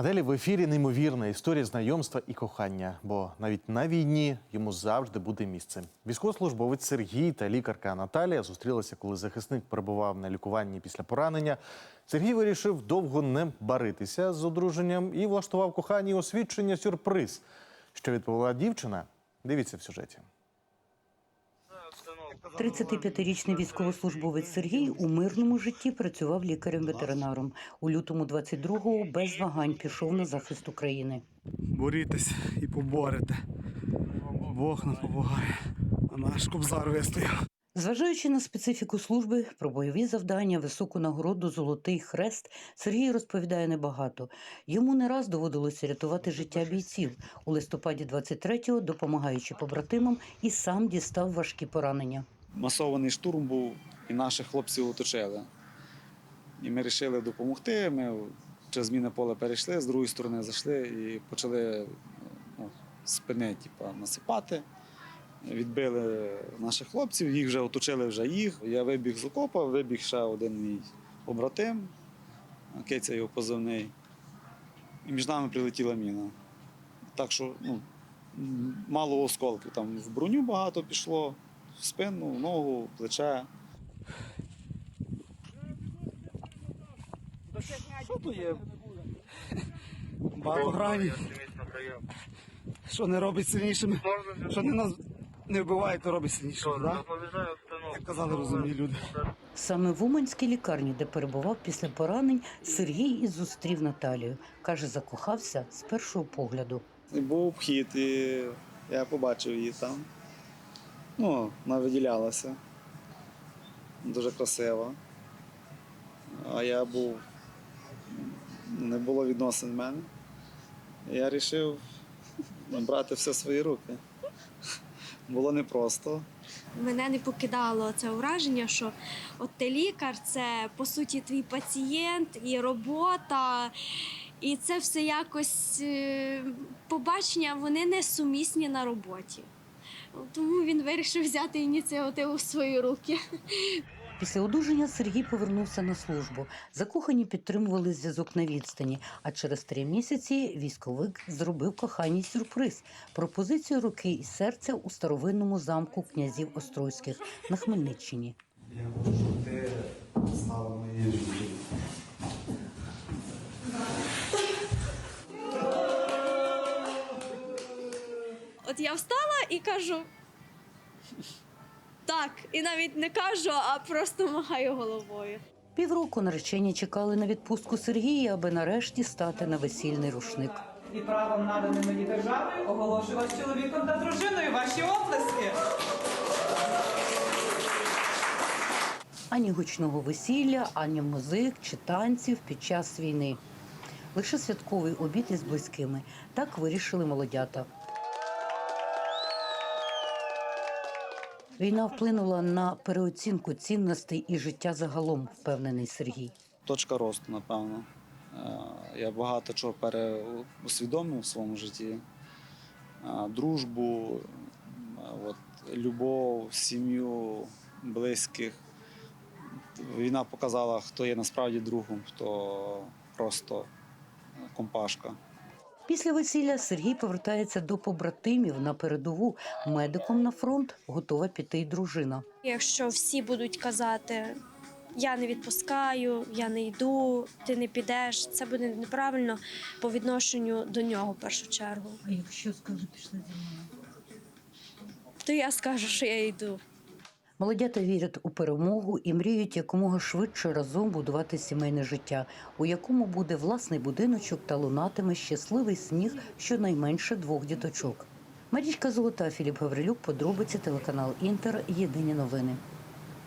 А далі в ефірі неймовірна історія знайомства і кохання, бо навіть на війні йому завжди буде місце. Військовослужбовець Сергій та лікарка Наталія зустрілися, коли захисник перебував на лікуванні після поранення. Сергій вирішив довго не баритися з одруженням і влаштував коханій освідчення сюрприз. Що відповіла дівчина? Дивіться в сюжеті. 35-річний військовослужбовець Сергій у мирному житті працював лікарем-ветеринаром. У лютому 22-го без вагань пішов на захист України. борітесь і поборете. Бог нам допомагає. А наш кобзар вистояв. Зважаючи на специфіку служби, про бойові завдання, високу нагороду, золотий хрест, Сергій розповідає небагато. Йому не раз доводилося рятувати життя бійців. У листопаді 23-го, допомагаючи побратимам, і сам дістав важкі поранення. масований штурм був, і наших хлопців оточили. І ми вирішили допомогти. Ми через мінне поле перейшли, з другої сторони зайшли і почали ну, спини типу, насипати. Відбили наших хлопців, їх вже оточили вже їх. Я вибіг з окопа, вибіг ще один мій побратим, Киця його позивний. І між нами прилетіла міна. Так що ну, мало осколків. Там в броню багато пішло, в спину, в ногу, в плече. Що то є? Багато гранів. Що не робить сильнішими? Що не нас не вбиває, то робить сильнішими, так? Як казали розумні люди. Саме в Уманській лікарні, де перебував після поранень, Сергій і зустрів Наталію. Каже, закохався з першого погляду. І був обхід, і я побачив її там. Ну, вона виділялася. Дуже красива. А я був. Не було відносин в мене. Я вирішив брати все в свої руки. Було непросто. Мене не покидало це враження, що от ти лікар, це по суті твій пацієнт і робота. І це все якось е, побачення, вони не сумісні на роботі. Тому він вирішив взяти ініціативу в свої руки. Після одужання Сергій повернувся на службу. Закохані підтримували зв'язок на відстані. А через три місяці військовик зробив коханій сюрприз пропозицію руки і серця у старовинному замку князів Острозьких на Хмельниччині. Я хочу, щоб ти стала моєю. От я встала і кажу. Так, і навіть не кажу, а просто махаю головою. Півроку наречені чекали на відпустку Сергія, аби нарешті стати на весільний рушник. і правом наданим мені державою оголошую вас чоловіком та дружиною. Ваші оплески. Ані гучного весілля, ані музик чи танців під час війни. Лише святковий обід із близькими. Так вирішили молодята. Війна вплинула на переоцінку цінностей і життя загалом, впевнений Сергій. Точка росту, напевно. Е, Я багато чого переусвідомив в своєму житті. Е, Дружбу, е, от, любов, сім'ю, близьких. Війна показала, хто є насправді другом, хто просто компашка. Після весілля Сергій повертається до побратимів на передову. Медиком на фронт готова піти й дружина. Якщо всі будуть казати, я не відпускаю, я не йду, ти не підеш, це буде неправильно по відношенню до нього в першу чергу. А якщо скаже, пішли зі мною? То я скажу, що я йду. Молодята вірять у перемогу і мріють якомога швидше разом будувати сімейне життя, у якому буде власний будиночок та лунатиме щасливий сніг щонайменше двох діточок. Марічка Золота, Філіп Гаврилюк, подробиці телеканал Інтер. Єдині новини.